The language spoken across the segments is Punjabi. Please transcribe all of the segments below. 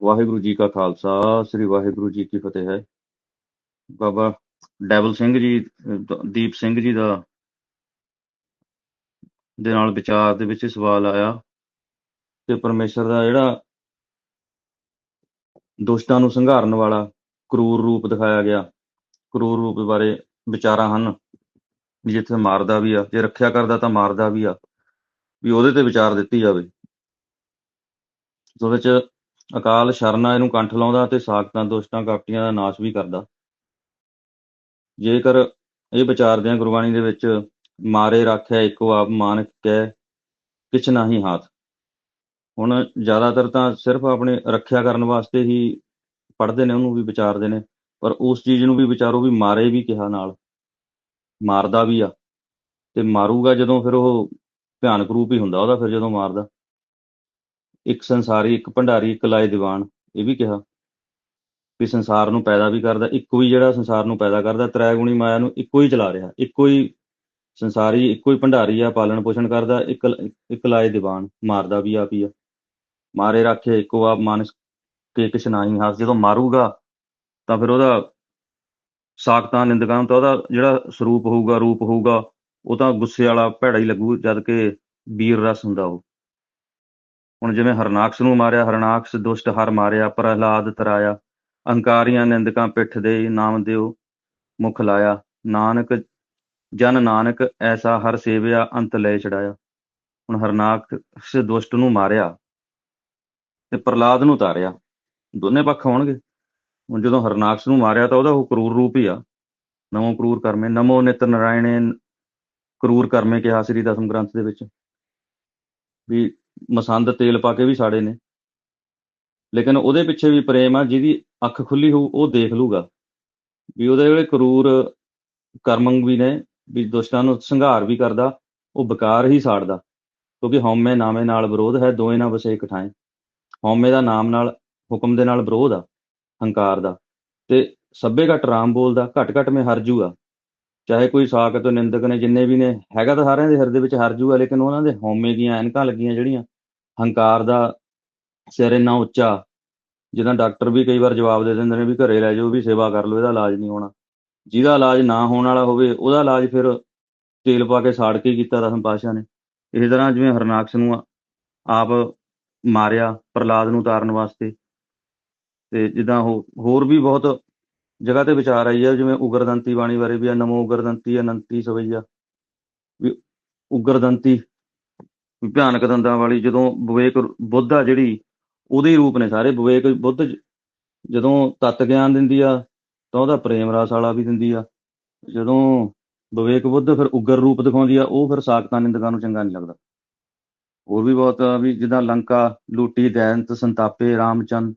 ਵਾਹਿਗੁਰੂ ਜੀ ਕਾ ਖਾਲਸਾ, ਸ੍ਰੀ ਵਾਹਿਗੁਰੂ ਜੀ ਕੀ ਫਤਿਹ ਹੈ। ਬਾਬਾ ਡੈਵਲ ਸਿੰਘ ਜੀ ਦੀਪ ਸਿੰਘ ਜੀ ਦਾ ਦੇ ਨਾਲ ਵਿਚਾਰ ਦੇ ਵਿੱਚ ਸਵਾਲ ਆਇਆ ਕਿ ਪਰਮੇਸ਼ਰ ਦਾ ਜਿਹੜਾ ਦੁਸ਼ਟਾਂ ਨੂੰ ਸੰਘਾਰਨ ਵਾਲਾ ਕਰੂਰ ਰੂਪ ਦਿਖਾਇਆ ਗਿਆ। ਕਰੂਰ ਰੂਪ ਬਾਰੇ ਵਿਚਾਰਾਂ ਹਨ ਵੀ ਜਿੱਥੇ ਮਾਰਦਾ ਵੀ ਆ, ਜੇ ਰੱਖਿਆ ਕਰਦਾ ਤਾਂ ਮਾਰਦਾ ਵੀ ਆ, ਵੀ ਉਹਦੇ ਤੇ ਵਿਚਾਰ ਦਿੱਤੀ ਜਾਵੇ। ਉਹਦੇ ਚ ਅਕਾਲ ਸ਼ਰਨਾ ਇਹਨੂੰ ਕੰਠ ਲਾਉਂਦਾ ਤੇ ਸਾਖਤਾਂ ਦੁਸ਼ਟਾਂ ਕਾਪਟੀਆਂ ਦਾ ਨਾਸ਼ ਵੀ ਕਰਦਾ। ਜੇਕਰ ਇਹ ਵਿਚਾਰਦੇ ਆ ਗੁਰਬਾਣੀ ਦੇ ਵਿੱਚ ਮਾਰੇ ਰੱਖਿਆ, ਇੱਕੋ ਆਪ ਮਾਨਕ ਕਹਿ, ਕਿਛ ਨਹੀਂ ਹਾਥ। ਹੁਣ ਜ਼ਿਆਦਾਤਰ ਤਾਂ ਸਿਰਫ ਆਪਣੇ ਰੱਖਿਆ ਕਰਨ ਵਾਸਤੇ ਹੀ ਪੜ੍ਹਦੇ ਨੇ, ਉਹਨੂੰ ਵੀ ਵਿਚਾਰਦੇ ਨੇ, ਪਰ ਉਸ ਚੀਜ਼ ਨੂੰ ਵੀ ਵਿਚਾਰੋ ਵੀ ਮਾਰੇ ਵੀ ਕਿਹਾ ਨਾਲ। ਮਾਰਦਾ ਵੀ ਆ, ਤੇ ਮਾਰੂਗਾ ਜਦੋਂ ਫਿਰ ਉਹ ਭਿਆਨਕ ਰੂਪ ਹੀ ਹੁੰਦਾ, ਉਹਦਾ ਫਿਰ ਜਦੋਂ ਮਾਰਦਾ। ਇੱਕ ਸੰਸਾਰੀ, ਇੱਕ ਭੰਡਾਰੀ, ਇੱਕ ਲਾਏ ਦੀਵਾਨ, ਇਹ ਵੀ ਕਿਹਾ ਵੀ ਸੰਸਾਰ ਨੂੰ ਪੈਦਾ ਵੀ ਕਰਦਾ, ਇੱਕੋ ਹੀ ਜਿਹੜਾ ਸੰਸਾਰ ਨੂੰ ਪੈਦਾ ਕਰਦਾ ਤ੍ਰੈ ਗੁਣੀ ਮਾਇਆ ਨੂੰ ਇੱਕੋ ਹੀ ਚਲਾ ਰਿਹਾ, ਇੱਕੋ ਹੀ ਸੰਸਾਰੀ, ਇੱਕੋ ਹੀ ਭੰਡਾਰੀ ਆ, ਪਾਲਣ ਪੋਸ਼ਣ ਕਰਦਾ, ਇੱਕ ਇੱਕ ਲਾਏ ਦੀਵਾਨ, ਮਾਰਦਾ ਵੀ ਆਪ ਹੀ ਆ। ਮਾਰੇ ਰੱਖੇ, ਇੱਕੋ ਆਪ ਮਾਨਸ ਕੇ ਕਿਛ ਨਾਹੀ ਹਾਸ, ਜਦੋਂ ਮਾਰੂਗਾ, ਤਾਂ ਫਿਰ ਉਹਦਾ ਸਾਖਤਾਂ, ਨਿੰਦਕਾਂ ਤਾਂ ਉਹਦਾ ਜਿਹੜਾ ਸਰੂਪ ਹੋਊਗਾ, ਰੂਪ ਹੋਊਗਾ, ਉਹ ਤਾਂ ਗੁੱਸੇ ਵਾਲਾ ਭੈੜਾ ਹੀ ਲੱਗੂ, ਜਦ ਕਿ ਵੀਰ ਰਸ ਹੁੰਦਾ ਉਹ। ਹੁਣ ਜਿਵੇਂ ਹਰਨਾਕਸ਼ ਨੂੰ ਮਾਰਿਆ, ਹਰਨਾਕਸ਼ ਦੁਸ਼ਟ ਹਰ ਮਾਰਿਆ, ਪ੍ਰਹਲਾਦ ਤਰਾਇਆ ਅਹੰਕਾਰੀਆਂ ਨਿੰਦਕਾਂ ਪਿੱਠ ਦੇ ਨਾਮ ਦਿਓ, ਮੁਖ ਲਾਇਆ, ਨਾਨਕ, ਜਨ ਨਾਨਕ ਐਸਾ ਹਰ ਸੇਵਿਆ, ਅੰਤ ਲੈ ਚੜਾਇਆ ਹੁਣ ਹਰਨਾਕਸ਼ ਦੁਸ਼ਟ ਨੂੰ ਮਾਰਿਆ ਤੇ ਪ੍ਰਹਲਾਦ ਨੂੰ ਤਾਰਿਆ। ਦੋਨੇ ਪੱਖ ਹੋਣਗੇ। ਹੁਣ ਜਦੋਂ ਹਰਨਾਕਸ਼ ਨੂੰ ਮਾਰਿਆ ਤਾਂ ਉਹਦਾ ਉਹ ਕਰੂਰ ਰੂਪ ਹੀ ਆ। ਨਮੋ ਕਰੂਰ ਕਰਮੇ, ਨਮੋ ਨਿਤ ਨਰਾਇਣੇ, ਕਰੂਰ ਕਰਮੇ ਕਿਹਾ ਸ੍ਰੀ ਦਸਮ ਗ੍ਰੰਥ ਦੇ ਵਿੱਚ। ਵੀ ਮਸੰਦ ਤੇਲ ਪਾ ਕੇ ਵੀ ਸਾੜੇ ਨੇ। ਲੇਕਿਨ ਉਹਦੇ ਪਿੱਛੇ ਵੀ ਪ੍ਰੇਮ ਆ, ਜਿਹਦੀ ਅੱਖ ਖੁੱਲੀ ਹੋਊ, ਉਹ ਦੇਖ ਲੂਗਾ ਵੀ ਉਹਦੇ ਜਿਹੜੇ ਕਰੂਰ ਕਰਮੰਗ ਵੀ ਨੇ, ਵੀ ਦੁਸ਼ਟਾਂ ਨੂੰ ਸੰਘਾਰ ਵੀ ਕਰਦਾ, ਉਹ ਬਕਾਰ ਹੀ ਸਾੜਦਾ। ਕਿਉਂਕਿ ਹਉਮੈ ਨਾਮੇ ਨਾਲ ਵਿਰੋਧ ਹੈ, ਦੋਏ ਨਾ ਵਸੇ ਇਕਠਾਏ। ਹਉਮੈ ਦਾ ਨਾਮ ਨਾਲ, ਹੁਕਮ ਦੇ ਨਾਲ ਵਿਰੋਧ ਆ, ਹੰਕਾਰ ਦਾ। ਤੇ ਸੱਬੇ ਘਟ ਰਾਮ ਬੋਲਦਾ, ਘਟ ਘਟ ਮੈਂ ਹਰ ਜੂਆ ਚਾਹੇ ਕੋਈ ਸਾਖਤ ਨਿੰਦਕ ਨੇ, ਜਿੰਨੇ ਵੀ ਨੇ, ਹੈਗਾ ਤਾਂ ਸਾਰਿਆਂ ਦੇ ਹਿਰਦੇ ਵਿੱਚ ਹਰ ਜੂਆ, ਲੇਕਿਨ ਉਹਨਾਂ ਦੇ ਹਉਮੈ ਦੀਆਂ ਐਨਕਾਂ ਲੱਗੀਆਂ ਜਿਹੜੀਆਂ, ਹੰਕਾਰ ਦਾ ਸਿਰ ਇੰਨਾ ਉੱਚਾ, ਜਿੱਦਾਂ ਡਾਕਟਰ ਵੀ ਕਈ ਵਾਰ ਜਵਾਬ ਦੇ ਦਿੰਦੇ ਨੇ ਵੀ ਘਰੇ ਲੈ ਜਾਓ, ਵੀ ਸੇਵਾ ਕਰ ਲਓ, ਇਹਦਾ ਇਲਾਜ ਨਹੀਂ ਹੋਣਾ। ਜਿਹਦਾ ਇਲਾਜ ਨਾ ਹੋਣ ਵਾਲਾ ਹੋਵੇ, ਉਹਦਾ ਇਲਾਜ ਫਿਰ ਤੇਲ ਪਾ ਕੇ ਸਾੜ ਕੇ ਕੀਤਾ ਦਸਮ ਪਾਸ਼ਾ ਨੇ। ਇਸ ਤਰ੍ਹਾਂ ਜਿਵੇਂ ਹਰਨਾਕਸ਼ ਨੂੰ ਆਪ ਮਾਰਿਆ ਪ੍ਰਲਾਦ ਨੂੰ ਉਤਾਰਨ ਵਾਸਤੇ, ਤੇ ਜਿੱਦਾਂ ਉਹ ਹੋਰ ਵੀ ਬਹੁਤ ਜਗ੍ਹਾ ਤੇ ਵਿਚਾਰ ਆਈ ਹੈ ਜਿਵੇਂ ਉਗਰਦੰਤੀ ਬਾਣੀ ਬਾਰੇ ਵੀ ਆ, ਨਮੋ ਉਗਰਦੰਤੀ, ਅਨੰਤੀ ਸਵਈਆ ਵੀ ਉਗਰਦੰਤੀ ਭਿਆਨਕ ਦੰਦਾਂ ਵਾਲੀ ਜਦੋਂ ਵਿਵੇਕ ਬੁੱਧ ਆ ਜਿਹੜੀ, ਉਹਦੇ ਰੂਪ ਨੇ ਸਾਰੇ। ਵਿਵੇਕ ਬੁੱਧ ਜਦੋਂ ਤਤ ਗਿਆਨ ਦਿੰਦੀ ਆ, ਤਾਂ ਉਹਦਾ ਪ੍ਰੇਮ ਰਸ ਵਾਲਾ ਵੀ ਦਿੰਦੀ ਆ। ਜਦੋਂ ਵਿਵੇਕ ਬੁੱਧ ਫਿਰ ਉਗਰ ਰੂਪ ਦਿਖਾਉਂਦੀ ਆ, ਉਹ ਫਿਰ ਸਾਖਤਾਂ ਨਿੰਦਕਾਂ ਨੂੰ ਚੰਗਾ ਨਹੀਂ ਲੱਗਦਾ। ਹੋਰ ਵੀ ਬਹੁਤ ਵੀ ਜਿੱਦਾਂ ਲੰਕਾ, ਲੂਟੀ, ਦੈਂਤ, ਸੰਤਾਪੇ, ਰਾਮਚੰਦ,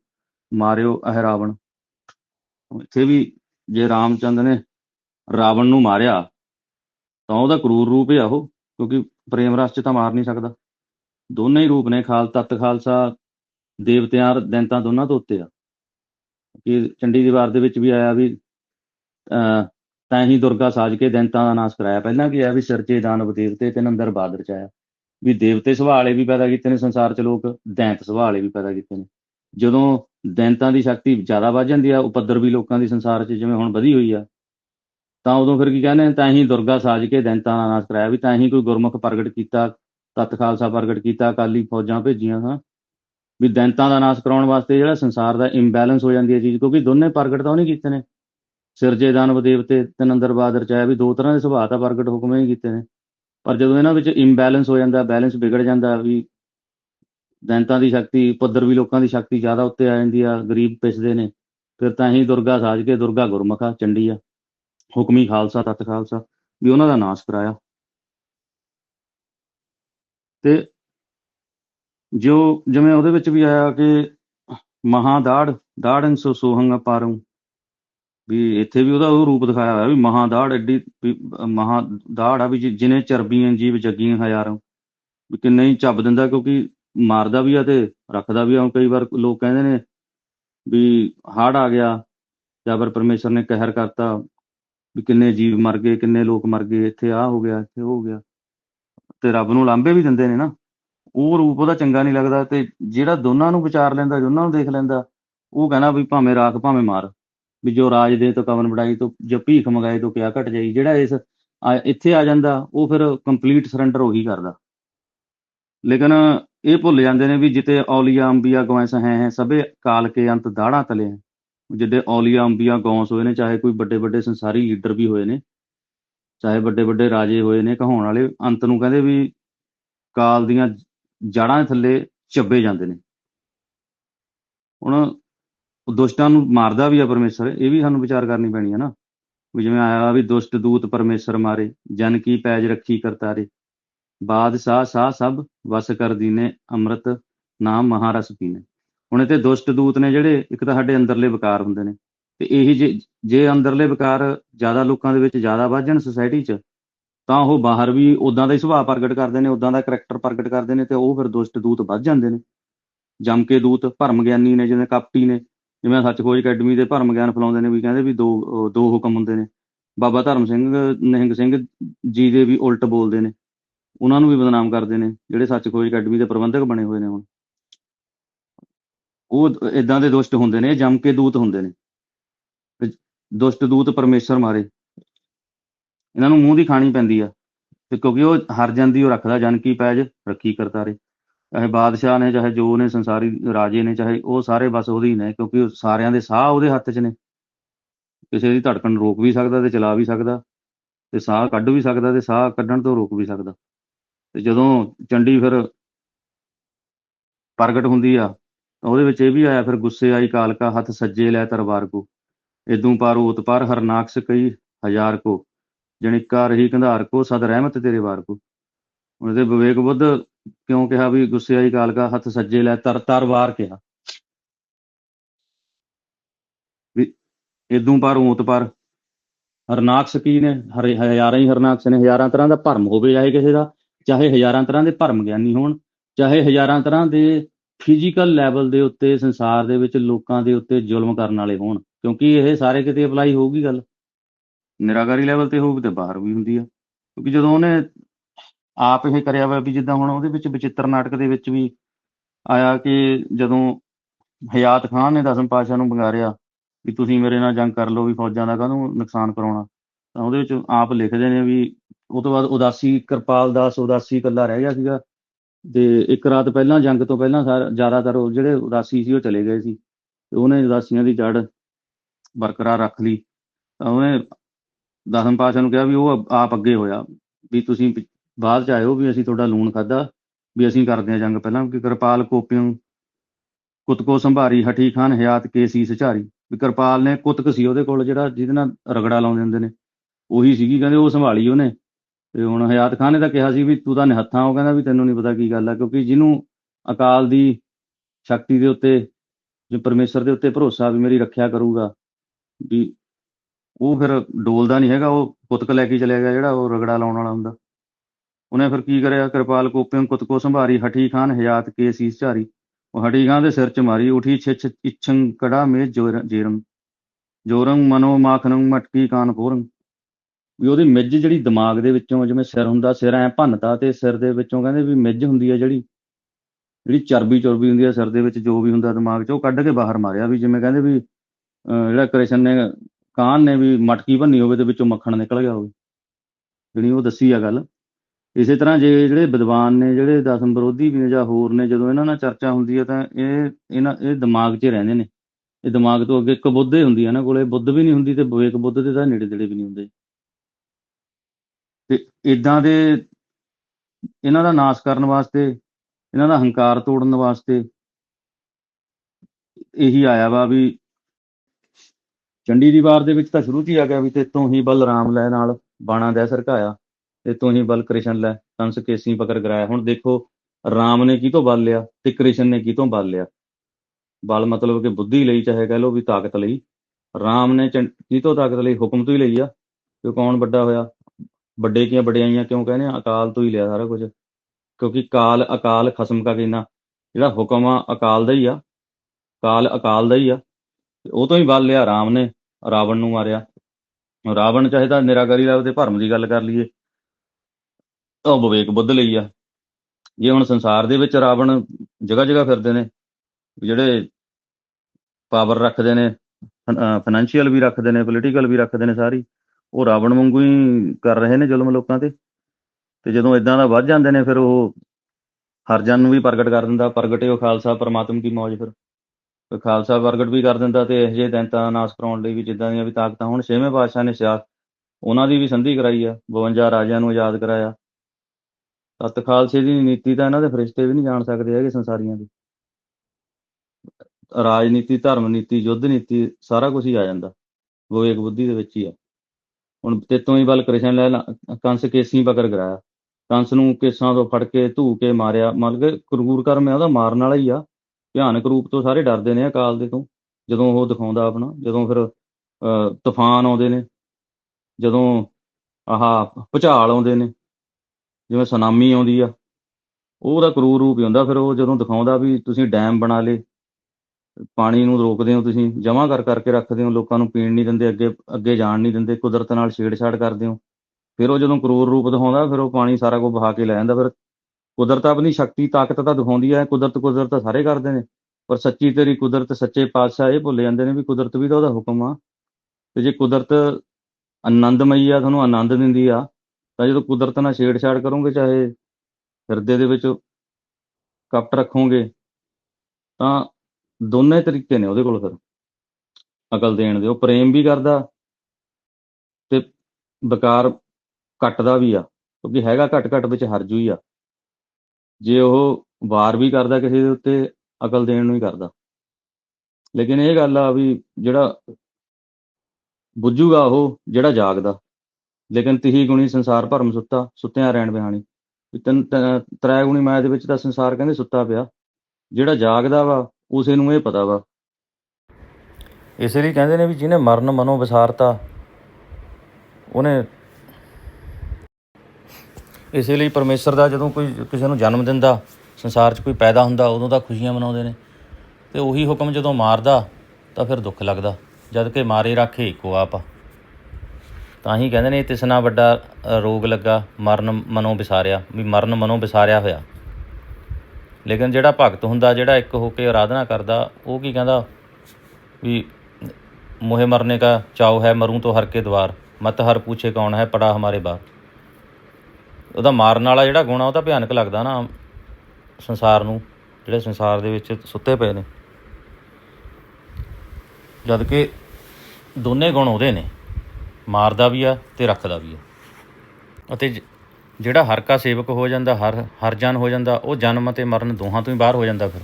ਮਾਰਿਓ, ਅਹਰਾਵਣ। ਇੱਥੇ ਵੀ ਜੇ ਰਾਮਚੰਦ ਨੇ ਰਾਵਣ ਨੂੰ ਮਾਰਿਆ, ਤਾਂ ਉਹਦਾ ਕਰੂਰ ਰੂਪ ਹੈ ਉਹ, ਕਿਉਂਕਿ ਪ੍ਰੇਮ ਰਸ ਚ ਤਾਂ ਮਾਰ ਨਹੀਂ ਸਕਦਾ। ਦੋਨੇ ਹੀ ਰੂਪ ਨੇ, ਖਾਲ ਤਤ, ਖਾਲਸਾ, ਦੇਵਤਿਆਂ, ਦੈਂਤਾਂ ਦੋਨਾਂ ਤੋਂ ਉੱਤੇ ਆ। ਕਿ ਚੰਡੀ ਦੀਵਾਰ ਦੇ ਵਿੱਚ ਵੀ ਆਇਆ ਵੀ, ਅਹ, ਤਾਂ ਹੀ ਦੁਰਗਾ ਸਾਜ ਕੇ ਦੈਂਤਾਂ ਦਾ ਨਾਸ਼ ਕਰਾਇਆ। ਪਹਿਲਾਂ ਕੀ ਆਇਆ ਵੀ ਸਿਰਜੇ ਦਾਨਵ ਦੇਵਤੇ ਤੇ ਨੰਦਰ ਬਾਦਰ ਚ ਆਇਆ। ਵੀ ਦੇਵਤੇ ਸੁਭਾਅ ਵਾਲੇ ਵੀ ਪੈਦਾ ਕੀਤੇ ਨੇ, ਸੰਸਾਰ ਚ ਲੋਕ ਦੈਂਤ ਸੁਭਾਅ ਵੀ ਪੈਦਾ ਕੀਤੇ ਨੇ। ਜਦੋਂ ਦੈਂਤਾਂ ਦੀ ਸ਼ਕਤੀ ਜ਼ਿਆਦਾ ਵੱਧ ਜਾਂਦੀ ਆ, ਉਪੱਦਰ ਵੀ ਲੋਕਾਂ ਦੀ ਸੰਸਾਰ 'ਚ ਜਿਵੇਂ ਹੁਣ ਵਧੀ ਹੋਈ ਆ। ਤਾਂ ਉਦੋਂ ਫਿਰ ਕੀ ਕਹਿੰਦੇ ਤਾਂ ਹੀ ਦੁਰਗਾ ਸਾਜ ਕੇ ਦੈਂਤਾਂ ਦਾ ਨਾਸ਼ ਕਰਾਇਆ ਵੀ ਤਾਂ ਹੀ ਕੋਈ ਗੁਰਮੁਖ ਪ੍ਰਗਟ ਕੀਤਾ, ਤਤ ਖਾਲਸਾ ਪ੍ਰਗਟ ਕੀਤਾ, ਅਕਾਲੀ ਫੌਜਾਂ ਭੇਜੀਆਂ, ਹਾਂ। ਵੀ ਦੈਂਤਾਂ ਦਾ ਨਾਸ਼ ਕਰਾਉਣ ਵਾਸਤੇ ਜਿਹੜਾ ਸੰਸਾਰ ਦਾ ਇੰਬੈਲੈਂਸ ਹੋ ਜਾਂਦੀ ਹੈ ਚੀਜ਼, ਕਿਉਂਕਿ ਦੋਨੇ ਪ੍ਰਗਟ ਤਾਂ ਉਹਨੇ ਕੀਤੇ ਨੇ। ਸਿਰਜੇ ਦਾਨਵ ਦੇਵਤੇ ਤੇ ਨੰਦਰ ਬਾਦਰ ਚ ਵੀ ਦੋ ਤਰ੍ਹਾਂ ਦੇ ਸੁਭਾਅ ਤਾਂ ਪ੍ਰਗਟ ਹੁਕਮ ਹੀ ਕੀਤੇ ਨੇ। ਪਰ ਜਦੋਂ ਇਹਨਾਂ ਵਿੱਚ ਇੰਬੈਲੈਂਸ ਹੋ ਜਾਂਦਾ ਬੈਲੈਂਸ ਵਿਗੜ ਜਾਂਦਾ, ਵੀ ਦੈਂਤਾਂ ਦੀ ਸ਼ਕਤੀ ਪੱਧਰ ਵੀ ਲੋਕਾਂ ਦੀ ਸ਼ਕਤੀ ਜ਼ਿਆਦਾ ਉੱਤੇ ਆ ਜਾਂਦੀ ਆ, ਗਰੀਬ ਪਿਸਦੇ ਨੇ। ਫਿਰ ਤਾਂ ਹੀ ਦੁਰਗਾ ਸਾਜ ਕੇ ਦੁਰਗਾ ਗੁਰਮੁਖਾ ਚੰਡੀ ਆ। ਹੁਕਮੀ ਖਾਲਸਾ, ਤਤ ਖਾਲਸਾ, ਵੀ ਉਹਨਾਂ ਦਾ ਨਾਸ਼ ਕਰਾਇਆ। ਤੇ ਜੋ ਜਿਵੇਂ ਉਹਦੇ ਵਿੱਚ ਵੀ ਆਇਆ ਕਿ ਮਹਾ ਦਾੜ ਦਾੜਨ ਸੋ ਸੋਹੰਗ ਪਾਰੂ ਵੀ ਇੱਥੇ ਵੀ ਉਹਦਾ ਉਹ ਰੂਪ ਦਿਖਾਇਆ ਹੋਇਆ ਵੀ ਮਹਾ ਦਾੜ ਐਡੀ ਮਹਾ ਦਾੜ ਆ ਵੀ ਜਿਹਨੇ ਚਰਬੀਆਂ ਜੀਵ ਜੱਗੀਆਂ ਹਜ਼ਾਰਾਂ। ਵੀ ਕਿੰਨੇ ਹੀ ਚੱਬ ਦਿੰਦਾ ਕਿਉਂਕਿ ਮਾਰਦਾ ਵੀ ਆ ਤੇ ਰੱਖਦਾ ਵੀ ਆ। ਕਈ ਵਾਰ ਲੋਕ ਕਹਿੰਦੇ ਨੇ ਵੀ ਹੜ ਆ ਗਿਆ, ਜਾਂ ਪਰਮੇਸ਼ਰ ਨੇ ਕਹਿਰ ਕਰਤਾ ਵੀ ਕਿੰਨੇ ਜੀਵ ਮਰ ਗਏ, ਕਿੰਨੇ ਲੋਕ ਮਰ ਗਏ, ਇੱਥੇ ਆ ਹੋ ਗਿਆ, ਇੱਥੇ ਹੋ ਗਿਆ। ਤੇ ਰੱਬ ਨੂੰ ਲਾਂਬੇ ਵੀ ਦਿੰਦੇ ਨੇ ਨਾ। ਉਹ ਰੂਪ ਉਹਦਾ ਚੰਗਾ ਨਹੀਂ ਲੱਗਦਾ ਤੇ ਜਿਹੜਾ ਦੋਨਾਂ ਨੂੰ ਵਿਚਾਰ ਲੈਂਦਾ ਦੋਨਾਂ ਨੂੰ ਦੇਖ ਲੈਂਦਾ, ਉਹ ਕਹਿੰਦਾ ਵੀ ਭਾਵੇਂ ਰਾਖ, ਭਾਵੇਂ ਮਾਰ। ਵੀ ਜੋ ਰਾਜ ਦੇ ਤੋਂ ਕਵਨ ਬੜਾਈ ਤੋਂ, ਜੋ ਭੀਖ ਮੰਗਾਏ ਤੋਂ ਕਿਆ ਘਟ ਜਾਈ, ਜਿਹੜਾ ਇਸ ਆ- ਇੱਥੇ ਆ ਜਾਂਦਾ, ਉਹ ਫਿਰ ਕੰਪਲੀਟ ਸਰੈਂਡਰ ਉਹੀ ਕਰਦਾ। ਲੇਕਿਨ ਇਹ ਭੁੱਲ ਜਾਂਦੇ ਨੇ ਵੀ ਜਿਤੇ ਔਲੀਆ ਅੰਬੀਆ ਗੌਂਸ ਹੈ ਹੈ, ਸਭੇ ਕਾਲ ਕੇ ਅੰਤ ਦਾੜਾਂ ਤਲੇ ਹੈ। ਜਿੱਦੇ ਔਲੀਆ ਅੰਬੀਆ ਗੌਂਸ ਹੋਏ ਨੇ, ਚਾਹੇ ਕੋਈ ਵੱਡੇ ਵੱਡੇ ਸੰਸਾਰੀ ਲੀਡਰ ਵੀ ਹੋਏ ਨੇ, ਚਾਹੇ ਵੱਡੇ ਵੱਡੇ ਰਾਜੇ ਹੋਏ ਨੇ, ਕਹਾਉਣ ਵਾਲੇ ਅੰਤ ਨੂੰ ਕਹਿੰਦੇ ਵੀ ਕਾਲ ਦੀਆਂ ਜੜਾਂ ਦੇ ਥੱਲੇ ਚੱਬੇ ਜਾਂਦੇ ਨੇ। ਹੁਣ ਦੁਸ਼ਟਾਂ ਨੂੰ ਮਾਰਦਾ ਵੀ ਆ ਪਰਮੇਸ਼ਰ, ਇਹ ਵੀ ਸਾਨੂੰ ਵਿਚਾਰ ਕਰਨੀ ਪੈਣੀ ਹੈ ਨਾ। ਵੀ ਜਿਵੇਂ ਆਇਆ ਵੀ ਦੁਸ਼ਟ ਦੂਤ ਪਰਮੇਸ਼ਰ ਮਾਰੇ, ਜਨ ਕੀ ਪੈਜ ਰੱਖੀ ਕਰਤਾਰੇ। ਬਾਦਸ਼ਾਹ ਸਾਹ ਸਭ ਵਸ ਕਰ ਦੀਨੇ, ਅੰਮ੍ਰਿਤ ਨਾਮ ਮਹਾਰਸ ਪੀਨੇ। ਹੁਣ ਇਹ ਦੁਸ਼ਟ ਦੂਤ ਨੇ ਜਿਹੜੇ, ਇੱਕ ਤਾਂ ਸਾਡੇ ਅੰਦਰਲੇ ਵਿਕਾਰ ਹੁੰਦੇ ਨੇ। ਤੇ ਇਹੀ ਜੇ ਜੇ ਅੰਦਰਲੇ ਵਿਕਾਰ ਜ਼ਿਆਦਾ ਲੋਕਾਂ ਦੇ ਵਿੱਚ ਜ਼ਿਆਦਾ ਵੱਧ ਜਾਣ ਸੁਸਾਇਟੀ 'ਚ, ਤਾਂ ਉਹ ਬਾਹਰ ਵੀ ਉਦਾਂ ਦਾ ਹੀ ਸੁਭਾਅ ਪ੍ਰਗਟ ਕਰਦੇ ਨੇ ਉਦਾਂ ਦਾ ਕਰੈਕਟਰ ਪ੍ਰਗਟ ਕਰਦੇ ਨੇ ਤੇ ਉਹ ਫਿਰ ਦੁਸ਼ਟ ਦੂਤ ਵੱਧ ਜਾਂਦੇ ਨੇ। ਜਮ ਕੇ ਦੂਤ ਭਰਮ ਗਿਆਨੀ ਨੇ, ਜਿਵੇਂ ਕਪਟੀ ਨੇ, ਜਿਵੇਂ ਸੱਚਖੋਜ ਅਕੈਡਮੀ ਦੇ ਭਰਮ ਗਿਆਨ ਫੈਲਾਉਂਦੇ ਨੇ, ਵੀ ਕਹਿੰਦੇ ਵੀ ਦੋ ਦੋ ਹੁਕਮ ਹੁੰਦੇ ਨੇ। ਬਾਬਾ ਧਰਮ ਸਿੰਘ, ਨਿਹੰਗ ਸਿੰਘ ਜੀ ਦੇ ਵੀ ਉਲਟ ਬੋਲਦੇ ਨੇ। ਉਹਨਾਂ ਨੂੰ ਵੀ ਬਦਨਾਮ ਕਰਦੇ ਨੇ, ਜਿਹੜੇ ਸੱਚ ਖੋਜ ਅਕੈਡਮੀ ਦੇ ਪ੍ਰਬੰਧਕ ਬਣੇ ਹੋਏ ਨੇ ਹੁਣ। ਉਹ ਇਦਾਂ ਦੇ ਦੁਸ਼ਟ ਹੁੰਦੇ ਨੇ ਇਹ ਜਮ ਕੇ ਦੂਤ ਹੁੰਦੇ ਨੇ। ਦੁਸ਼ਟ ਦੂਤ ਪਰਮੇਸ਼ਰ ਮਾਰੇ। ਇਹਨਾਂ ਨੂੰ ਮੂੰਹ ਦੀ ਖਾਣੀ ਪੈਂਦੀ ਆ। ਤੇ ਕਿਉਂਕਿ ਉਹ ਹਰ ਜਾਂਦੀ, ਉਹ ਰੱਖਦਾ, ਜਨ ਕੀ ਪੈਜ ਰੱਖੀ ਕਰਤਾਰੇ। ਚਾਹੇ ਬਾਦਸ਼ਾਹ ਨੇ, ਚਾਹੇ ਜੋ ਨੇ, ਸੰਸਾਰੀ ਰਾਜੇ ਨੇ, ਚਾਹੇ ਉਹ ਸਾਰੇ ਬਸ ਉਹਦੇ ਹੀ ਨੇ, ਕਿਉਂਕਿ ਉਹ ਸਾਰਿਆਂ ਦੇ ਸਾਹ ਉਹਦੇ ਹੱਥ 'ਚ ਨੇ। ਕਿਸੇ ਦੀ ਧੜਕਣ ਰੋਕ ਵੀ ਸਕਦਾ ਤੇ ਚਲਾ ਵੀ ਸਕਦਾ, ਤੇ ਸਾਹ ਕੱਢ ਵੀ ਸਕਦਾ ਤੇ ਸਾਹ ਕੱਢਣ ਤੋਂ ਰੋਕ ਵੀ ਸਕਦਾ। ਤੇ ਜਦੋਂ ਚੰਡੀ ਫਿਰ ਪ੍ਰਗਟ ਹੁੰਦੀ ਆ ਉਹਦੇ ਵਿੱਚ ਇਹ ਵੀ ਆਇਆ, ਫਿਰ ਗੁੱਸੇ ਆਈ ਕਾਲਕਾ, ਹੱਥ ਸੱਜੇ ਲੈ ਤਰਵਾਰ ਕੋ। ਇਦੋਂ ਪਰ ਓਤ ਪਾਰ ਹਰਨਾਕਸ ਕਈ ਹਜ਼ਾਰ ਕੋ ਜਣਿਕਾ ਰਹੀ ਕੰਧਾਰ ਕੋ, ਸਦ ਰਹਿਮਤ ਤੇਰੇ ਵਾਰ ਕੋ। ਹੁਣ ਇਹਦੇ ਵਿਵੇਕ ਬੁੱਧ ਕਿਉਂ ਕਿਹਾ ਵੀ ਗੁੱਸੇ ਆਈ ਕਾਲਕਾ, ਹੱਥ ਸੱਜੇ ਲੈ ਤਰ ਤਰ ਵਾਰ ਕਿਹਾ? ਵੀ ਇਦੋਂ ਪਾਰ ਓਤ ਪਰ ਹਰਨਾਕਸ ਕੀ ਨੇ? ਹਜ਼ਾਰਾਂ ਹੀ ਹਰਨਾਕਸ ਨੇ, ਹਜ਼ਾਰਾਂ ਤਰ੍ਹਾਂ ਦਾ ਭਰਮ ਹੋਵੇ ਚਾਹੇ ਕਿਸੇ ਦਾ। ਚਾਹੇ ਹਜ਼ਾਰਾਂ ਤਰ੍ਹਾਂ ਦੇ ਭਰਮ ਗਿਆਨੀ ਹੋਣ, ਚਾਹੇ ਹਜ਼ਾਰਾਂ ਤਰ੍ਹਾਂ ਦੇ ਫਿਜ਼ੀਕਲ ਲੈਵਲ ਦੇ ਉੱਤੇ ਸੰਸਾਰ ਦੇ ਵਿੱਚ ਲੋਕਾਂ ਦੇ ਉੱਤੇ ਜ਼ੁਲਮ ਕਰਨ ਵਾਲੇ ਹੋਣ, ਕਿਉਂਕਿ ਇਹ ਸਾਰੇ ਕਿਤੇ ਅਪਲਾਈ ਹੋਊਗੀ ਗੱਲ। ਨਿਰਾਕਾਰੀ ਲੈਵਲ ਤੇ ਹੋਊਗੀ ਤੇ ਬਾਹਰ ਵੀ ਹੁੰਦੀ ਆ। ਕਿਉਂਕਿ ਜਦੋਂ ਉਹਨੇ ਆਪ ਇਹ ਕਰਿਆ ਹੋਇਆ ਵੀ ਜਿੱਦਾਂ ਹੁਣ ਉਹਦੇ ਵਿੱਚ ਵਿਚਿੱਤਰ ਨਾਟਕ ਦੇ ਵਿੱਚ ਵੀ ਆਇਆ ਕਿ ਜਦੋਂ ਹਯਾਤ ਖਾਨ ਨੇ ਦਸਮ ਪਾਤਸ਼ਾਹ ਨੂੰ ਬੰਗਾਰਿਆ ਵੀ ਤੁਸੀਂ ਮੇਰੇ ਨਾਲ ਜੰਗ ਕਰ ਲਓ ਵੀ ਫੌਜਾਂ ਦਾ ਕਾਹਨੂੰ ਨੁਕਸਾਨ ਕਰਾਉਣਾ, ਤਾਂ ਉਹਦੇ ਵਿੱਚ ਆਪ ਲਿਖਦੇ ਨੇ ਵੀ ਉਹ ਤੋਂ ਬਾਅਦ ਉਦਾਸੀ, ਕਿਰਪਾਲ ਦਾਸ ਉਦਾਸੀ ਇਕੱਲਾ ਰਹਿ ਗਿਆ ਸੀਗਾ ਤੇ ਇੱਕ ਰਾਤ ਪਹਿਲਾਂ, ਜੰਗ ਤੋਂ ਪਹਿਲਾਂ ਸਾਰ, ਜ਼ਿਆਦਾਤਰ ਉਹ ਜਿਹੜੇ ਉਦਾਸੀ ਸੀ ਉਹ ਚਲੇ ਗਏ ਸੀ ਤੇ ਉਹਨੇ ਉਦਾਸੀਆਂ ਦੀ ਜੜ ਬਰਕਰਾਰ ਰੱਖ ਲਈ। ਤਾਂ ਉਹਨੇ ਦਸਮ ਪਾਤਸ਼ਾਹ ਨੂੰ ਕਿਹਾ ਵੀ ਉਹ ਆਪ ਅੱਗੇ ਹੋਇਆ ਵੀ ਤੁਸੀਂ ਬਾਅਦ ਚ ਆਇਓ ਵੀ ਅਸੀਂ ਤੁਹਾਡਾ ਲੂਣ ਖਾਦਾ ਵੀ ਅਸੀਂ ਕਰਦੇ ਹਾਂ ਜੰਗ ਪਹਿਲਾਂ ਕਿ ਕਿਰਪਾਲ ਕੋਪਿਓ ਕੁਤਕੋ ਸੰਭਾਰੀ, ਹਠੀ ਖਾਨ, ਹਯਾਤ ਕੇ ਸੀਸ ਝਾਰੀ। ਵੀ ਕਿਰਪਾਲ ਨੇ ਕੁਤਕ ਸੀ ਉਹਦੇ ਕੋਲ ਜਿਹੜਾ ਜਿਹਦੇ ਨਾਲ ਰਗੜਾ ਲਾਉਂਦੇ ਹੁੰਦੇ ਨੇ। ਉਹੀ ਸੀਗੀ, ਕਹਿੰਦੇ ਉਹ ਸੰਭਾਲੀ ਉਹਨੇ। ਤੇ ਹੁਣ ਹਯਾਤ ਖਾਨ ਨੇ ਤਾਂ ਕਿਹਾ ਸੀ ਵੀ ਤੂੰ ਤਾਂ ਨਿਹੱਥਾਂ ਉਹ ਕਹਿੰਦਾ ਵੀ ਤੈਨੂੰ ਨਹੀਂ ਪਤਾ ਕੀ ਗੱਲ ਆ, ਕਿਉਂਕਿ ਜਿਹਨੂੰ ਅਕਾਲ ਦੀ ਸ਼ਕਤੀ ਦੇ ਉੱਤੇ ਜੋ ਪਰਮੇਸ਼ਰ ਦੇ ਉੱਤੇ ਭਰੋਸਾ ਵੀ ਮੇਰੀ ਰੱਖਿਆ ਕਰੂਗਾ, ਵੀ ਉਹ ਫਿਰ ਡੋਲਦਾ ਨਹੀਂ ਹੈਗਾ, ਉਹ ਕੁਤਕ ਲੈ ਕੇ ਚਲਿਆ ਗਿਆ ਜਿਹੜਾ ਉਹ ਰਗੜਾ ਲਾਉਣ ਵਾਲਾ ਹੁੰਦਾ। ਉਹਨੇ ਫਿਰ ਕੀ ਕਰਿਆ? ਕਿਰਪਾਲ ਕੋਪਿਓ ਕੁਤਕੋ ਸੰਭਾਰੀ, ਹਠੀ ਖਾਨ ਹਯਾਤ ਕੇ ਸੀਸ ਝਾਰੀ। ਉਹ ਹਠੀ ਖਾਨ ਦੇ ਸਿਰ ਚ ਮਾਰੀ, ਉਠੀ ਛਿਛ ਇਛੰ ਕੜਾ ਮੇ ਜੋਰ- ਜੇਰੰ ਜੋਰੰ ਮਨੋ ਮਾਖਨੰ ਮਟਕੀ ਕਾਨ ਪੋਰੰ ਵੀ ਉਹਦੀ ਮਿੱਜ ਜਿਹੜੀ ਦਿਮਾਗ ਦੇ ਵਿੱਚੋਂ ਜਿਵੇਂ ਸਿਰ ਹੁੰਦਾ, ਸਿਰ ਐ ਭੰਨਤਾ ਤੇ ਸਿਰ ਦੇ ਵਿੱਚੋਂ ਕਹਿੰਦੇ ਵੀ ਮਿੱਝ ਹੁੰਦੀ ਆ ਜਿਹੜੀ ਜਿਹੜੀ ਚਰਬੀ ਚੁਰਬੀ ਹੁੰਦੀ ਆ ਸਿਰ ਦੇ ਵਿੱਚ, ਜੋ ਵੀ ਹੁੰਦਾ ਦਿਮਾਗ 'ਚ, ਉਹ ਕੱਢ ਕੇ ਬਾਹਰ ਮਾਰਿਆ ਵੀ ਜਿਵੇਂ ਕਹਿੰਦੇ ਵੀ ਜਿਹੜਾ ਕ੍ਰਿਸ਼ਨ ਨੇ ਕਾਨ ਨੇ ਵੀ ਮਟਕੀ ਭੰਨੀ ਹੋਵੇ ਤੇ ਵਿੱਚੋਂ ਮੱਖਣ ਨਿਕਲ ਗਿਆ ਹੋਵੇ। ਜਿਹੜੀ ਉਹ ਦੱਸੀ ਆ ਗੱਲ। ਇਸੇ ਤਰ੍ਹਾਂ ਜੇ ਜਿਹੜੇ ਵਿਦਵਾਨ ਨੇ, ਜਿਹੜੇ ਦਸਮ ਵਿਰੋਧੀ ਵੀ ਨੇ ਜਾਂ ਹੋਰ ਨੇ, ਜਦੋਂ ਇਹਨਾਂ ਨਾਲ ਚਰਚਾ ਹੁੰਦੀ ਹੈ ਤਾਂ ਇਹ, ਇਹਨਾਂ, ਇਹ ਦਿਮਾਗ 'ਚ ਰਹਿੰਦੇ ਨੇ। ਇਹ ਦਿਮਾਗ ਤੋਂ ਅੱਗੇ ਇੱਕ ਬੁੱਧ ਹੀ ਹੁੰਦੀ ਹੈ ਨਾ ਕੋਲੇ। ਬੁੱਧ ਵੀ ਨਹੀਂ ਹੁੰਦੀ ਤੇ ਵਿਵੇਕ ਬੁੱਧ ਦੇ ਤਾਂ ਨੇੜੇ ਤੇੜੇ ਵੀ ਨਹੀਂ ਹੁੰਦੇ। ਤੇ ਇਦਾਂ ਦੇ ਇਹਨਾਂ ਦਾ ਨਾਸ਼ ਕਰਨ ਵਾਸਤੇ, ਇਹਨਾਂ ਦਾ ਹੰਕਾਰ ਤੋੜਨ ਵਾਸਤੇ ਇਹੀ ਆਇਆ ਵਾ ਵੀ ਚੰਡੀ ਦੀ ਵਾਰ ਦੇ ਵਿੱਚ ਤਾਂ ਸ਼ੁਰੂ 'ਚ ਹੀ ਆ ਗਿਆ ਵੀ ਤੇ ਤੇਤੋਂ ਹੀ ਬਲਰਾਮ ਲੈ ਨਾਲ ਬਾਣਾ ਦੇ ਸਰਕਾਇਆ, ਤੇ ਤੋਂ ਹੀ ਬਲ ਕ੍ਰਿਸ਼ਨ ਲੈ ਕੰਸ ਕੇਸੀ ਪਕੜ ਕਰਾਇਆ ਹੁਣ ਦੇਖੋ, ਰਾਮ ਨੇ ਕਿਤੋਂ ਬਲ ਲਿਆ ਤੇ ਕ੍ਰਿਸ਼ਨ ਨੇ ਕਿਤੋਂ ਬਲ ਲਿਆ? ਬਲ ਮਤਲਬ ਕਿ ਬੁੱਧੀ ਲਈ ਚਾਹੇ ਕਹਿ ਲਓ ਵੀ ਤਾਕਤ ਲਈ। ਰਾਮ ਨੇ ਚੰ- ਕਿਤੋਂ ਤਾਕਤ ਲਈ? ਹੁਕਮ ਤੋਂ ਹੀ ਲਈ ਆ ਕਿ ਕੌਣ ਵੱਡਾ ਹੋਇਆ? ਵੱਡੇ ਕੀਆਂ ਵਡਿਆਈਆਂ ਕਿਉਂ ਕਹਿੰਦੇ ਆ? ਅਕਾਲ ਤੋਂ ਹੀ ਲਿਆ ਸਾਰਾ ਕੁਝ। ਕਿਉਂਕਿ ਕਾਲ ਅਕਾਲ ਖਸਮ ਕਾ ਕਹਿਣਾ ਜਿਹੜਾ ਹੁਕਮ ਆ ਅਕਾਲ ਦਾ ਹੀ ਆ। ਕਾਲ ਅਕਾਲ ਦਾ ਹੀ ਆ। ਉਹ ਤੋਂ ਹੀ ਬਲ ਲਿਆ ਰਾਮ ਨੇ, ਰਾਵਣ ਨੂੰ ਮਾਰਿਆ। ਰਾਵਣ ਚਾਹੇ ਤਾਂ ਨਿਰਾਕਾਰੀ ਦਾ ਉਹਦੇ ਭਰਮ ਦੀ ਗੱਲ ਕਰ ਲਈਏ। ਤਾਂ ਉਹ ਵਿਵੇਕ ਬੁੱਧ ਲਈ ਆ। ਜੇ ਹੁਣ ਸੰਸਾਰ ਦੇ ਵਿੱਚ ਰਾਵਣ ਜਗ੍ਹਾ ਜਗ੍ਹਾ ਫਿਰਦੇ ਨੇ, ਜਿਹੜੇ ਪਾਵਰ ਰੱਖਦੇ ਨੇ ਫਾਈਨੈਂਸ਼ੀਅਲ ਵੀ ਰੱਖਦੇ ਨੇ ਪੋਲੀਟੀਕਲ ਵੀ ਰੱਖਦੇ ਨੇ ਸਾਰੀ ਉਹ ਰਾਵਣ ਵਾਂਗੂ ਹੀ ਕਰ ਰਹੇ ਨੇ ਜ਼ੁਲਮ ਲੋਕਾਂ ਤੇ। ਤੇ ਜਦੋਂ ਇਦਾਂ ਦਾ ਵੱਧ ਜਾਂਦੇ ਨੇ, ਫਿਰ ਉਹ ਹਰਜਨ ਨੂੰ ਵੀ ਪ੍ਰਗਟ ਕਰ ਦਿੰਦਾ। ਪ੍ਰਗਟਿਓ ਖਾਲਸਾ ਪਰਮਾਤਮ ਦੀ ਮੌਜ ਫਿਰ। ਤੇ ਖਾਲਸਾ ਪ੍ਰਗਟ ਵੀ ਕਰ ਦਿੰਦਾ ਤੇ ਇਹ ਜਿਹੇ ਦੈਂਤਾਂ ਨਾਸ ਕਰਾਉਣ ਲਈ ਵੀ ਜਿੱਦਾਂ ਦੀਆਂ ਵੀ ਤਾਕਤਾਂ ਹੁਣ। ਛੇਵੇਂ ਪਾਤਸ਼ਾਹ ਨੇ ਸਿਆ ਉਹਨਾਂ ਦੀ ਵੀ ਸੰਧੀ ਕਰਾਈ ਆ। 52 ਰਾਜਿਆਂ ਨੂੰ ਆਜ਼ਾਦ ਕਰਾਇਆ। ਤਤ ਖਾਲਸੇ ਦੀ ਨੀਤੀ ਤਾਂ ਇਹਨਾਂ ਦੇ ਫਰਿਸ਼ਤੇ ਵੀ ਨਹੀਂ ਜਾਣ ਸਕਦੇ ਹੈਗੇ ਸੰਸਾਰੀਆਂ ਦੀ। ਰਾਜਨੀਤੀ, ਧਰਮ ਨੀਤੀ, ਯੁੱਧ ਨੀਤੀ, ਸਾਰਾ ਕੁਝ ਹੀ ਆ ਜਾਂਦਾ। ਵਿਵੇਕ ਬੁੱਧੀ ਦੇ ਵਿੱਚ ਹੀ ਆ। ਹੁਣ ਤੇਤੋਂ ਹੀ ਬਲ ਕ੍ਰਿਸ਼ਨ ਲੈ ਕੰਸ ਕੇਸੀ ਬਕਰ ਕਰਾਇਆ ਕੰਸ ਨੂੰ ਕੇਸਾਂ ਤੋਂ ਫੜ ਕੇ ਧੂ ਕੇ ਮਾਰਿਆ। ਮਤਲਬ ਕਿ ਕਰੂਰ ਕਰਮ ਹੈ ਉਹਦਾ ਮਾਰਨ ਵਾਲਾ ਹੀ ਆ। ਭਿਆਨਕ ਰੂਪ ਤੋਂ ਸਾਰੇ ਡਰਦੇ ਨੇ ਅਕਾਲ ਦੇ ਤੋਂ ਜਦੋਂ ਉਹ ਦਿਖਾਉਂਦਾ ਆਪਣਾ ਜਦੋਂ ਫਿਰ ਅਹ, ਤੂਫਾਨ ਆਉਂਦੇ ਨੇ ਜਦੋਂ ਆਹ ਭੁਚਾਲ ਆਉਂਦੇ ਨੇ ਜਿਵੇਂ ਸੁਨਾਮੀ ਆਉਂਦੀ ਆ। ਉਹ ਉਹਦਾ ਕਰੂਰ ਰੂਪ ਹੀ ਹੁੰਦਾ। ਫਿਰ ਉਹ ਜਦੋਂ ਦਿਖਾਉਂਦਾ ਵੀ ਤੁਸੀਂ ਡੈਮ ਬਣਾ ਲੇ ਪਾਣੀ ਨੂੰ ਰੋਕਦੇ ਹੋ ਤੁਸੀਂ, ਜਮ੍ਹਾਂ ਕਰ ਕਰਕੇ ਰੱਖਦੇ ਹੋ, ਲੋਕਾਂ ਨੂੰ ਪੀਣ ਨਹੀਂ ਦਿੰਦੇ, ਅੱਗੇ ਅੱਗੇ ਜਾਣ ਨਹੀਂ ਦਿੰਦੇ, ਕੁਦਰਤ ਨਾਲ ਛੇੜਛਾੜ ਕਰਦੇ ਹੋ। ਫਿਰ ਉਹ ਜਦੋਂ ਕਰੂਰ ਰੂਪ ਦਿਖਾਉਂਦਾ, ਫਿਰ ਉਹ ਪਾਣੀ ਸਾਰਾ ਕੁਝ ਬਹਾ ਕੇ ਲੈ ਜਾਂਦਾ। ਫਿਰ ਕੁਦਰਤ ਆਪਣੀ ਸ਼ਕਤੀ, ਤਾਕਤ ਤਾਂ ਦਿਖਾਉਂਦੀ ਹੈ, ਕੁਦਰਤ ਕੁਦਰਤ ਤਾਂ ਸਾਰੇ ਕਰਦੇ ਨੇ। ਪਰ ਸੱਚੀ ਤੇਰੀ ਕੁਦਰਤ, ਸੱਚੇ ਪਾਤਸ਼ਾਹ ਇਹ ਭੁੱਲ ਜਾਂਦੇ ਨੇ ਵੀ ਕੁਦਰਤ ਵੀ ਤਾਂ ਉਹਦਾ ਹੁਕਮ ਆ। ਤੇ ਜੇ ਕੁਦਰਤ ਆਨੰਦਮਈ ਆ, ਤੁਹਾਨੂੰ ਆਨੰਦ ਦਿੰਦੀ ਆ, ਤਾਂ ਜਦੋਂ ਕੁਦਰਤ ਨਾਲ ਛੇੜਛਾੜ ਕਰੋਗੇ, ਚਾਹੇ ਹਿਰਦੇ ਦੇ ਵਿੱਚ ਕਪਟ ਰੱਖੋਗੇ, ਤਾਂ ਦੋਨੇ ਤਰੀਕੇ ਨੇ ਉਹਦੇ ਕੋਲ ਫਿਰ। ਅਕਲ ਦੇਣ ਦੇ, ਉਹ ਪ੍ਰੇਮ ਵੀ ਕਰਦਾ ਤੇ ਬਕਾਰ ਕੱਟਦਾ ਵੀ ਆ, ਕਿਉਂਕਿ ਹੈਗਾ ਘਟ ਘਟ ਵਿੱਚ ਹਰਜੂ ਹੀ ਆ। ਜੇ ਉਹ ਵਾਰ ਵੀ ਕਰਦਾ ਕਿਸੇ ਦੇ ਉੱਤੇ, ਅਕਲ ਦੇਣ ਨੂੰ ਹੀ ਕਰਦਾ। ਲੇਕਿਨ ਇਹ ਗੱਲ ਆ ਵੀ ਜਿਹੜਾ ਬੁੱਝੂਗਾ ਉਹ, ਜਿਹੜਾ ਜਾਗਦਾ। ਲੇਕਿਨ ਤਿਹੀ ਗੁਣੀ ਸੰਸਾਰ ਭਰਮ ਸੁੱਤਾ, ਸੁੱਤਿਆਂ ਰਹਿਣ ਬਿਹਾਣੀ। ਵੀ ਤਿੰਨ ਤ- ਤ੍ਰੈ ਗੁਣੀ ਮਾਇਆ ਦੇ ਵਿੱਚ ਤਾਂ ਸੰਸਾਰ ਕਹਿੰਦੇ ਸੁੱਤਾ ਪਿਆ। ਜਿਹੜਾ ਜਾਗਦਾ ਵਾ ਉਸੇ ਨੂੰ ਇਹ ਪਤਾ ਵਾ। ਇਸੇ ਲਈ ਕਹਿੰਦੇ ਨੇ ਵੀ ਜਿਹਨੇ ਮਰਨ ਮਨੋਂ ਵਿਸਾਰਤਾ, ਉਹਨੇ ਇਸੇ ਲਈ ਪਰਮੇਸ਼ਰ ਦਾ ਜਦੋਂ ਕੋਈ ਕਿਸੇ ਨੂੰ ਜਨਮ ਦਿੰਦਾ, ਸੰਸਾਰ 'ਚ ਕੋਈ ਪੈਦਾ ਹੁੰਦਾ, ਉਦੋਂ ਤਾਂ ਖੁਸ਼ੀਆਂ ਮਨਾਉਂਦੇ ਨੇ। ਤੇ ਉਹੀ ਹੁਕਮ ਜਦੋਂ ਮਾਰਦਾ, ਤਾਂ ਫਿਰ ਦੁੱਖ ਲੱਗਦਾ, ਜਦ ਕਿ ਮਾਰੇ ਰੱਖੇ ਇੱਕੋ ਆਪ ਤਾਂ ਹੀ ਕਹਿੰਦੇ ਨੇ, ਤਿਸਨਾ ਵੱਡਾ ਰੋਗ ਲੱਗਾ, ਮਰਨ ਮਨੋਂ ਵਿਸਾਰਿਆ, ਵੀ ਮਰਨ ਮਨੋਂ ਵਿਸਾਰਿਆ ਹੋਇਆ। ਲੇਕਿਨ ਜਿਹੜਾ ਭਗਤ ਹੁੰਦਾ, ਜਿਹੜਾ ਇੱਕ ਹੋ ਕੇ ਆਰਾਧਨਾ ਕਰਦਾ, ਉਹ ਕੀ ਕਹਿੰਦਾ? ਵੀ ਮੋਹੇ ਮਰਨੇ ਕਾ ਚਾਉ ਹੈ, ਮਰੂੰ ਤੋਂ ਹਰ ਕੇ ਦਵਾਰ। ਮਤ ਹਰ ਪੁੱਛੇ ਕੌਣ ਹੈ, ਪੜਾ ਹਮਾਰੇ ਬਾਪ। ਉਹਦਾ ਮਾਰਨ ਵਾਲਾ ਜਿਹੜਾ ਗੁਣ ਆ, ਉਹ ਤਾਂ ਭਿਆਨਕ ਲੱਗਦਾ ਨਾ ਸੰਸਾਰ ਨੂੰ, ਜਿਹੜੇ ਸੰਸਾਰ ਦੇ ਵਿੱਚ ਸੁੱਤੇ ਪਏ ਨੇ। ਜਦ ਕਿ ਦੋਨੇ ਗੁਣ ਉਹਦੇ ਨੇ। ਮਾਰਦਾ ਵੀ ਆ ਤੇ ਰੱਖਦਾ ਵੀ ਆ। ਅਤੇ ਜ- ਜਿਹੜਾ ਹਰਕਾ ਸੇਵਕ ਹੋ ਜਾਂਦਾ, ਹਰ ਹਰ ਜਨ ਹੋ ਜਾਂਦਾ, ਉਹ ਜਨਮ ਅਤੇ ਮਰਨ ਦੋਹਾਂ ਤੋਂ ਹੀ ਬਾਹਰ ਹੋ ਜਾਂਦਾ ਫਿਰ।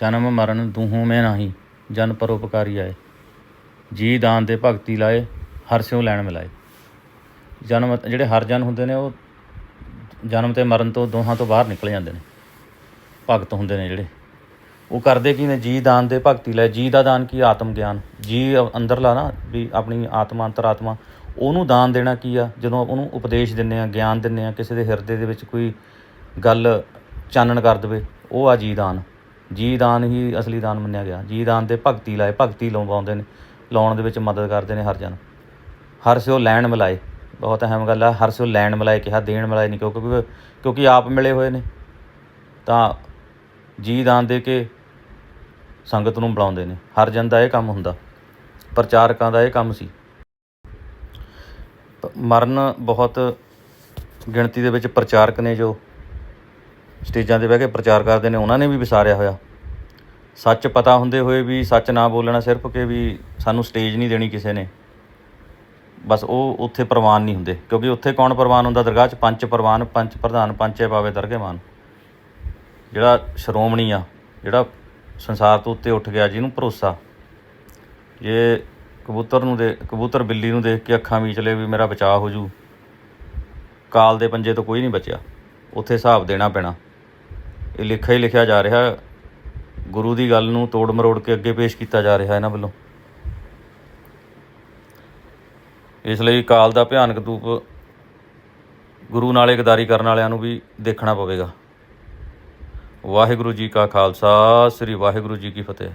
ਜਨਮ ਮਰਨ ਦੂਹੋਂ ਮੈਂ ਨਹੀਂ, ਜਨ ਪਰਉਪਕਾਰੀ ਆਏ। ਜੀ ਦਾਨ ਦੇ ਭਗਤੀ ਲਾਏ, ਹਰ ਸਿਉ ਲੈਣ ਮਿਲਾਏ। ਜਨਮ, ਜਿਹੜੇ ਹਰ ਜਨ ਹੁੰਦੇ ਨੇ, ਉਹ ਜਨਮ ਤੇ ਮਰਨ ਤੋਂ ਦੋਹਾਂ ਤੋਂ ਬਾਹਰ ਨਿਕਲ ਜਾਂਦੇ ਨੇ। ਭਗਤ ਹੁੰਦੇ ਨੇ ਜਿਹੜੇ। ਉਹ ਕਰਦੇ ਕੀ ਨੇ? ਜੀ ਦਾਨ ਦੇ ਭਗਤੀ ਲੈ ਜੀ ਦਾ ਦਾਨ ਕੀ? ਆਤਮ ਗਿਆਨ। ਜੀ ਅੰਦਰਲਾ ਨਾ, ਵੀ ਆਪਣੀ ਆਤਮਾ, ਅੰਤਰਾਤਮਾ ਉਹਨੂੰ ਦਾਨ ਦੇਣਾ ਕੀ ਆ? ਜਦੋਂ ਉਹਨੂੰ ਉਪਦੇਸ਼ ਦਿੰਦੇ ਆ, ਗਿਆਨ ਦਿੰਦੇ ਆ, ਕਿਸੇ ਦੇ ਹਿਰਦੇ ਦੇ ਵਿੱਚ ਕੋਈ ਗੱਲ ਚਾਨਣ ਕਰ ਦੇਵੇ, ਉਹ ਆ ਜੀ ਦਾਨ। ਜੀ ਦਾਨ ਹੀ ਅਸਲੀ ਦਾਨ ਮੰਨਿਆ ਗਿਆ। ਜੀ ਦਾਨ ਦੇ ਭਗਤੀ ਲਾਏ, ਭਗਤੀ ਲਾਉਂਦੇ ਨੇ, ਲਾਉਣ ਦੇ ਵਿੱਚ ਮਦਦ ਕਰਦੇ ਨੇ ਹਰ ਜਨ। ਹਰ ਸਿਓ ਲੈਣ ਮਿਲਾਏ। ਬਹੁਤ ਅਹਿਮ ਗੱਲ ਆ, ਹਰ ਸਿਓ ਲੈਣ ਮਿਲਾਏ ਕਿਹਾ, ਦੇਣ ਮਿਲਾਏ ਨਹੀਂ, ਕਿਉਂਕਿ ਕਿਉਂਕਿ ਆਪ ਮਿਲੇ ਹੋਏ ਨੇ। ਤਾਂ ਜੀ ਦਾਨ ਦੇ ਕੇ ਸੰਗਤ ਨੂੰ ਬੁਲਾਉਂਦੇ ਨੇ। ਹਰ ਜਨ ਦਾ ਇਹ ਕੰਮ ਹੁੰਦਾ। ਪ੍ਰਚਾਰਕਾਂ ਦਾ ਇਹ ਕੰਮ ਸੀ। ਮਰਨ ਬਹੁਤ ਗਿਣਤੀ ਦੇ ਵਿੱਚ ਪ੍ਰਚਾਰਕ ਨੇ ਜੋ ਸਟੇਜਾਂ ਤੇ ਬਹਿ ਕੇ ਪ੍ਰਚਾਰ ਕਰਦੇ ਨੇ, ਉਹਨਾਂ ਨੇ ਵੀ ਵਿਸਾਰਿਆ ਹੋਇਆ। ਸੱਚ ਪਤਾ ਹੁੰਦੇ ਹੋਏ ਵੀ ਸੱਚ ਨਾ ਬੋਲਣਾ ਸਿਰਫ ਕਿ ਵੀ ਸਾਨੂੰ ਸਟੇਜ ਨਹੀਂ ਦੇਣੀ ਕਿਸੇ ਨੇ। ਬਸ ਉਹ ਉੱਥੇ ਪ੍ਰਵਾਨ ਨਹੀਂ ਹੁੰਦੇ, ਕਿਉਂਕਿ ਉੱਥੇ ਕੌਣ ਪ੍ਰਵਾਨ ਹੁੰਦਾ? ਦਰਗਾਹ 'ਚ ਪੰਚ ਪ੍ਰਵਾਨ ਪੰਚ ਪ੍ਰਧਾਨ ਪੰਚੇ ਪਾਵੇ ਦਰਗੇਮਾਨ ਜਿਹੜਾ ਸ਼੍ਰੋਮਣੀ ਆ, ਜਿਹੜਾ ਸੰਸਾਰ ਤੋਂ ਉੱਤੇ ਉੱਠ ਗਿਆ, ਜਿਹਨੂੰ ਭਰੋਸਾ। ਜੇ ਕਬੂਤਰ ਨੂੰ ਦੇ, ਕਬੂਤਰ ਬਿੱਲੀ ਨੂੰ ਦੇਖ ਕੇ ਅੱਖਾਂ ਮੀਚ ਲਏ ਵੀ ਮੇਰਾ ਬਚਾਅ ਹੋ ਜੂ। ਕਾਲ ਦੇ ਪੰਜੇ ਤੋਂ ਕੋਈ ਨਹੀਂ ਬਚਿਆ। ਉੱਥੇ ਹਿਸਾਬ ਦੇਣਾ ਪੈਣਾ। ਇਹ ਲਿਖਿਆ ਹੀ ਲਿਖਿਆ ਜਾ ਰਿਹਾ। ਗੁਰੂ ਦੀ ਗੱਲ ਨੂੰ ਤੋੜ ਮਰੋੜ ਕੇ ਅੱਗੇ ਪੇਸ਼ ਕੀਤਾ ਜਾ ਰਿਹਾ ਇਹਨਾਂ ਵੱਲੋਂ। ਇਸ ਲਈ ਕਾਲ ਦਾ ਭਿਆਨਕ ਰੂਪ ਗੁਰੂ ਨਾਲੇ ਗਦਾਰੀ ਕਰਨ ਵਾਲਿਆਂ ਨੂੰ ਵੀ ਦੇਖਣਾ ਪਵੇਗਾ। ਵਾਹਿਗੁਰੂ ਜੀ ਕਾ ਖਾਲਸਾ, ਸ੍ਰੀ ਵਾਹਿਗੁਰੂ ਜੀ ਕੀ ਫਤਿਹ।